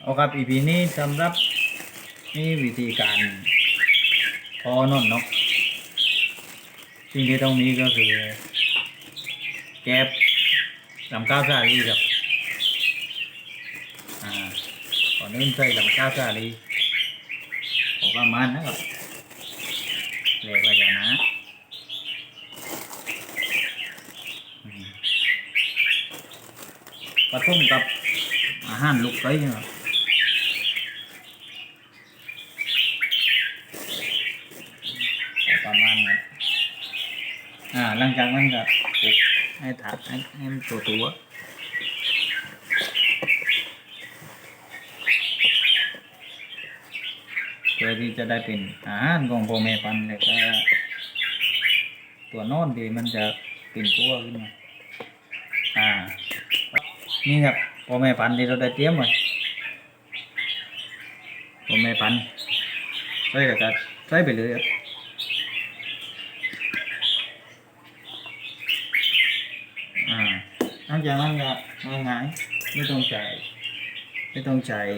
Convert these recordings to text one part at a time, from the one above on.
เอาครับ EP นี้สำหรับนี่วิธีการพอนอนนกสิ่งที่ต้องมีก็คือแก๊บลำก้าวสาลีครับอ่าก่อนอื่นใส่ลำก้าวสาลีออกประมาณนะครับเรียกว่าอย่างนะอืมผสมกับ อาหารลูกไก่เนะครับประมาณนั้นอ่าหลังจากนั้นก็ปลุกให้ถัดให้ให้มันตัวตัวเพื่อที่จะได้เป็นอาหารของพ่อแม่พันธุ์แล้วก็ตัวนอนที่มันจะเป็นตัวขึ้นมาอ่านี่ครับ พ่อแม่พันธุ์ที่เราได้เตรียมไว้พ่อแม่พันธุ์ใส่กับใส่ไปเลยครับอ่าหลังจากนั้นก็ง่ายๆไม่ต้องใจายไม่ต้องใจาย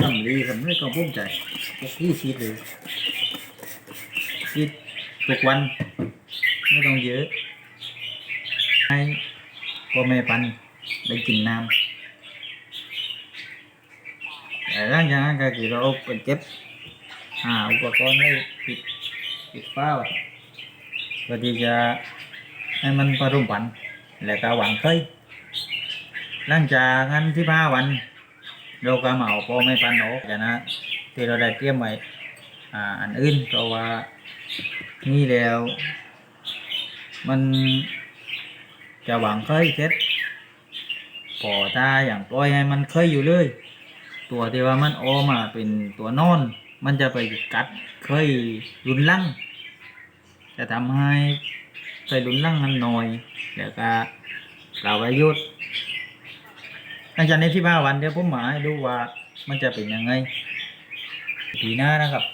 ทำดีผมไม่ต้องพุ่มใจก็ที่ชีดเลยชีดทุกวัน ไม่ต้องเยอะให้พ่อแม่ปันได้กินน้ำแต่ หลังจากนั้นก็คือเราเอาไปเก็บหาอุปกรณ์ให้ปิดปิดฟ้าไว้เพื่อที่จะให้มันผสมพันแล้วก็หวังเคยหลังจากนั้นที่ห้าวันเราก็มาเอาพอไม่ปันออกจากนั้นที่เราได้เตรียมไว้อ่าอันอื่นเพราะว่านี่แล้วมันจะหวังเคยเสร็จพอถ้าอย่างปล่อยให้มันเคยอยู่เลย ตัวที่ว่ามันออกมาเป็นตัวนอน มันจะไปกัดเคยรุนลังจะทำให้เคยรุนลังมันน้อยเดี๋ยวก็กล่าวปยุดหลังจากนี้ที่บ้าวันเดี๋ยวผมหมายดูว่ามันจะเป็นยังไงปีหน้านะครับ